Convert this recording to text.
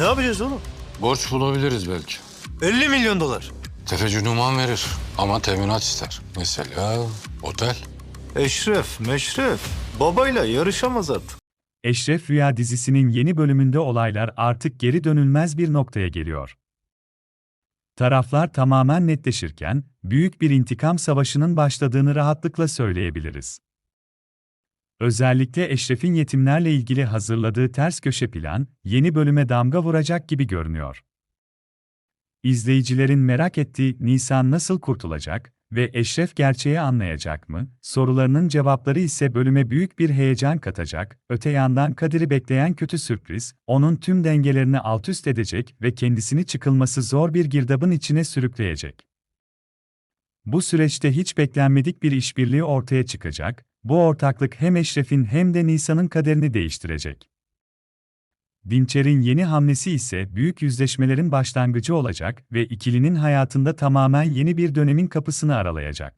Ne yapacağız oğlum? Borç bulabiliriz belki. 50 milyon dolar. Tefeci Numan verir ama teminat ister. Mesela otel. Eşref, meşref. Babayla yarışamaz artık. Eşref Rüya dizisinin yeni bölümünde olaylar artık geri dönülmez bir noktaya geliyor. Taraflar tamamen netleşirken, büyük bir intikam savaşının başladığını rahatlıkla söyleyebiliriz. Özellikle Eşref'in yetimlerle ilgili hazırladığı ters köşe plan, yeni bölüme damga vuracak gibi görünüyor. İzleyicilerin merak ettiği Nisan nasıl kurtulacak ve Eşref gerçeği anlayacak mı? Sorularının cevapları ise bölüme büyük bir heyecan katacak. Öte yandan Kadir'i bekleyen kötü sürpriz, onun tüm dengelerini alt üst edecek ve kendisini çıkılması zor bir girdabın içine sürükleyecek. Bu süreçte hiç beklenmedik bir işbirliği ortaya çıkacak. Bu ortaklık hem Eşref'in hem de Nisan'ın kaderini değiştirecek. Dinçer'in yeni hamlesi ise büyük yüzleşmelerin başlangıcı olacak ve ikilinin hayatında tamamen yeni bir dönemin kapısını aralayacak.